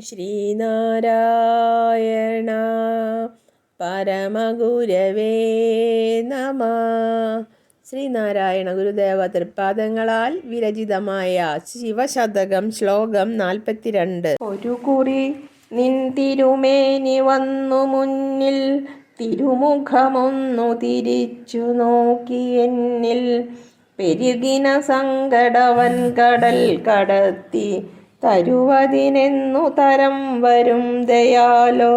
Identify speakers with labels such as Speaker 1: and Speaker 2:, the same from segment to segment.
Speaker 1: ശ്രീനാരായണ. പരമഗുരവേ നമ. ശ്രീനാരായണ ഗുരുദേവ തൃപ്പാദങ്ങളാൽ വിരചിതമായ ശിവശതകം ശ്ലോകം നാൽപ്പത്തിരണ്ട്.
Speaker 2: ഒരു കുറി നിൻ തിരുമേനി വന്നു മുന്നിൽ തിരുമുഖമൊന്നു തിരിച്ചു നോക്കി എന്നിൽ. പെരുകിന സങ്കടവൻ കടൽ കടത്തി തരുവതിനെന്നു തരം വരും ദയാലോ.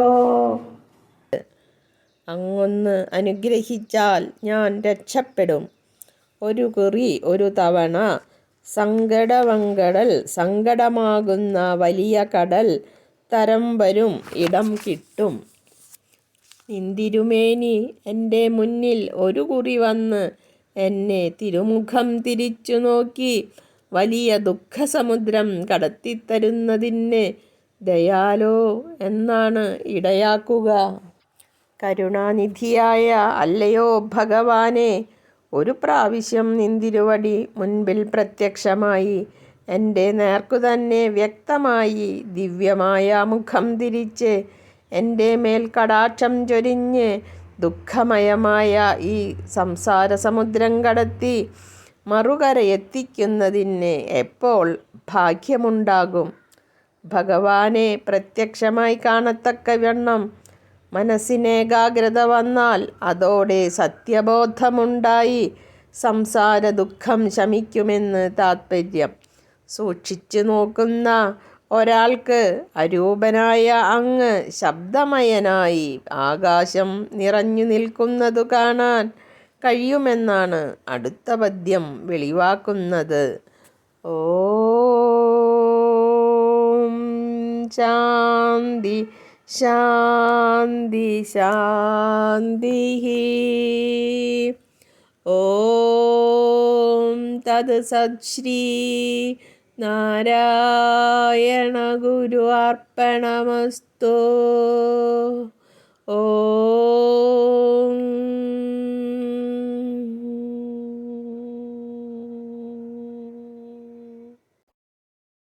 Speaker 1: അങ്ങൊന്ന് അനുഗ്രഹിച്ചാൽ ഞാൻ രക്ഷപ്പെടും. ഒരു കുറി ഒരു തവണ സങ്കടവങ്കടൽ സങ്കടമാകുന്ന വലിയ കടൽ തരം വരും ഇടം കിട്ടും. നിന്തിരുമേനി എന്റെ മുന്നിൽ ഒരു കുറി വന്ന് എന്നെ തിരുമുഖം തിരിച്ചു നോക്കി. വലിയ ദുഃഖസമുദ്രം കടത്തിത്തരുന്നതിന് ദയാലോ എന്നാണ് ഇടയാക്കുക. കരുണാനിധിയായ അല്ലയോ ഭഗവാനെ ഒരു പ്രാവശ്യം നിന്തിരുവടി മുൻപിൽ പ്രത്യക്ഷമായി. എന്റെ നേർക്കു തന്നെ വ്യക്തമായി ദിവ്യമായ മുഖം തിരിച്ച് എന്റെ മേൽ കടാക്ഷം ചൊരിഞ്ഞ് ദുഃഖമയമായ ഈ സംസാര സമുദ്രം കടത്തി മറുകര എത്തിക്കുന്നതിന് എപ്പോൾ ഭാഗ്യമുണ്ടാകും? ഭഗവാനെ പ്രത്യക്ഷമായി കാണത്തക്കവണ്ണം മനസ്സിനേകാഗ്രത വന്നാൽ അതോടെ സത്യബോധമുണ്ടായി സംസാര ദുഃഖം ശമിക്കുമെന്ന് താത്പര്യം. സൂക്ഷിച്ചു നോക്കുന്ന ഒരാൾക്ക് അരൂപനായ അങ്ങ് ശബ്ദമയനായി ആകാശം നിറഞ്ഞു നിൽക്കുന്നതു കാണാൻ കഴിയുമെന്നാണ് അടുത്ത പദ്യം വെളിവാക്കുന്നത്. ഓം ശാന്തി ശാന്തി ശാന്തി ഓം തത് സത്ശ്രീ നാരായണ ഗുരു അർപ്പണമസ്തു. ഓം